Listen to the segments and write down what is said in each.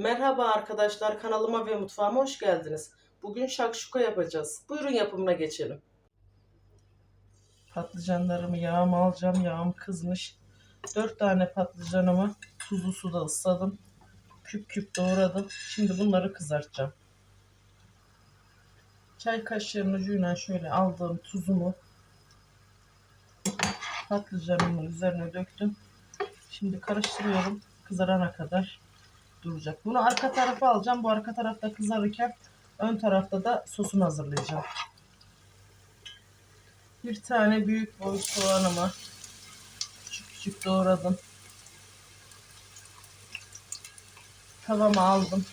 Merhaba arkadaşlar kanalıma ve mutfağıma hoş geldiniz. Bugün şakşuka yapacağız. Buyurun yapımına geçelim. Patlıcanlarımı yağıma alacağım. Yağım kızmış. 4 tane patlıcanımı tuzlu suda ısladım. Küp küp doğradım. Şimdi bunları kızartacağım. Çay kaşığının ucuyla şöyle aldığım tuzumu patlıcanımın üzerine döktüm. Şimdi karıştırıyorum. Kızarana kadar duracak. Bunu arka tarafa alacağım. Bu arka tarafta kızarırken ön tarafta da sosunu hazırlayacağım. Bir tane büyük boy soğanımı küçük küçük doğradım. Tavama aldım.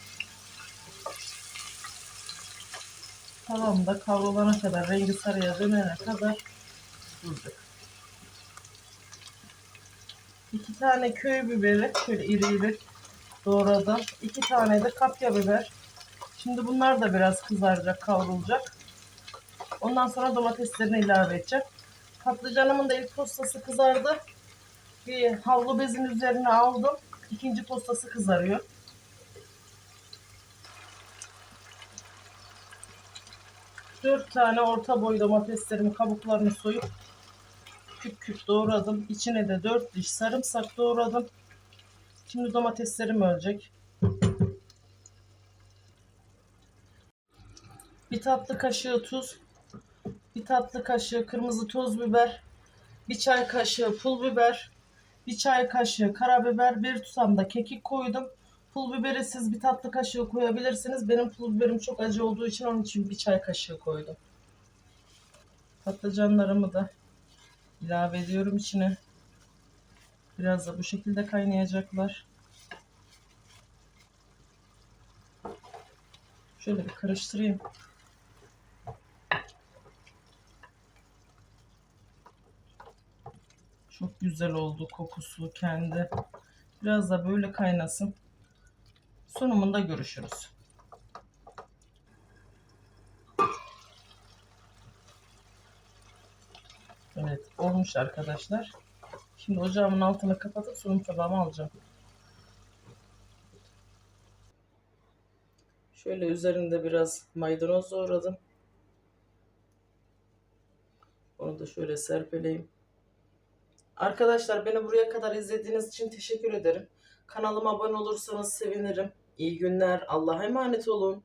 Tavamda kavrulana kadar, rengi sarıya dönene kadar duracak. İki tane köy biberi şöyle iri iri doğradım. İki tane de kapya biber. Şimdi bunlar da biraz kızaracak, kavrulacak. Ondan sonra domateslerini ilave edeceğim. Patlıcanımın da ilk postası kızardı. Bir havlu bezin üzerine aldım. İkinci postası kızarıyor. Dört tane orta boy domateslerimi kabuklarını soyup küp küp doğradım. İçine de dört diş sarımsak doğradım. Şimdi domateslerim ölecek. Bir tatlı kaşığı tuz, bir tatlı kaşığı kırmızı toz biber, bir çay kaşığı pul biber, bir çay kaşığı karabiber, bir tutam da kekik koydum. Pul biberi siz bir tatlı kaşığı koyabilirsiniz. Benim pul biberim çok acı olduğu için onun için bir çay kaşığı koydum. Patlıcanlarımı da ilave ediyorum içine. Biraz da bu şekilde kaynayacaklar. Şöyle bir karıştırayım. Çok güzel oldu kokusu kendi. Biraz da böyle kaynasın. Sunumunda görüşürüz. Evet olmuş arkadaşlar. Şimdi ocağımın altını kapatıp sunum tabağıma alacağım. Şöyle üzerinde biraz maydanoz doğradım. Onu da şöyle serpeleyeyim. Arkadaşlar beni buraya kadar izlediğiniz için teşekkür ederim. Kanalıma abone olursanız sevinirim. İyi günler. Allah'a emanet olun.